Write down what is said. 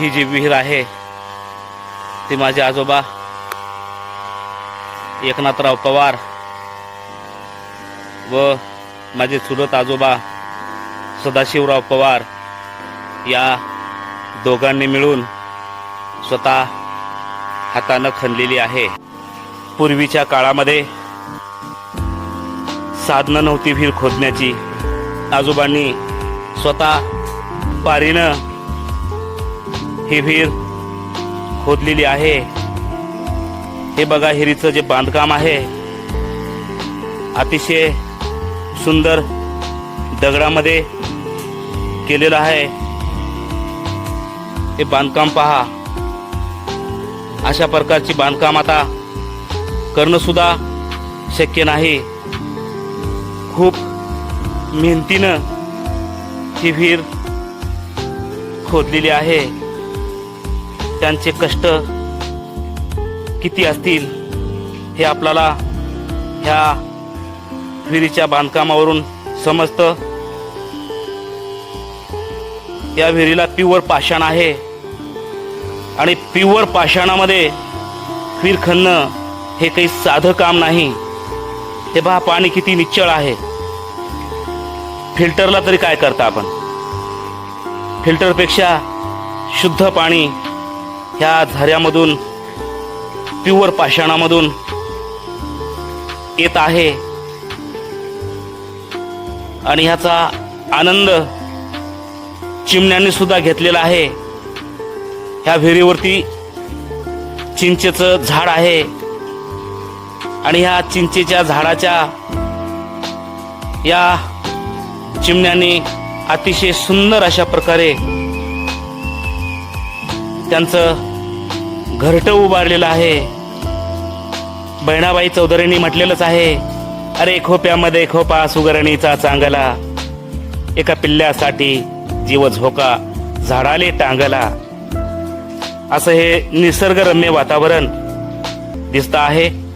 ही जी विहीर आहे ती माझे आजोबा एकनाथराव पवार व माझे चुलत आजोबा सदाशिवराव पवार या दोघांनी मिळून स्वतः हातानं खणलेली आहे. पूर्वीच्या काळामध्ये साधनं नव्हती विहीर खोदण्याची. आजोबांनी स्वतः पारीनं ही विहीर खोदलेली आहे. हे बघा हिरीचं जे बांधकाम आहे अतिशय सुंदर दगडामध्ये केलेलं आहे. हे बांधकाम पहा. अशा प्रकारची बांधकाम आता करणंसुद्धा शक्य नाही. खूप मेहनतीनं ही विहीर खोदलेली आहे. त्यांचे कष्ट किती असतील हे आपल्याला ह्या विहिरीच्या बांधकामावरून समजतं. या विहिरीला प्युअर पाषाण आहे. आणि प्युअर पाषाणामध्ये विहीर खणणं हे काही साधं काम नाही. हे पहा पाणी किती निश्चळ आहे. फिल्टरला तरी काय करता आपण? फिल्टरपेक्षा शुद्ध पाणी ह्या झऱ्यामधून प्युअर पाषाणामधून येत आहे. आणि ह्याचा आनंद चिमण्यांनी सुद्धा घेतलेला आहे. ह्या विहिरीवरती चिंचेचं झाड आहे. आणि ह्या चिंचेच्या झाडाच्या या चिमण्यांनी अतिशय सुंदर अशा प्रकारे त्यांचं घरटं उभारलेलं आहे. बहिणाबाई चौधरींनी म्हटलेलंच आहे अरे खोप्यामध्ये खोपा सुगरणीचा चांगला. एका पिल्ल्यासाठी जीव झोका झाडाले टांगला. असं हे निसर्गरम्य वातावरण दिसतं आहे.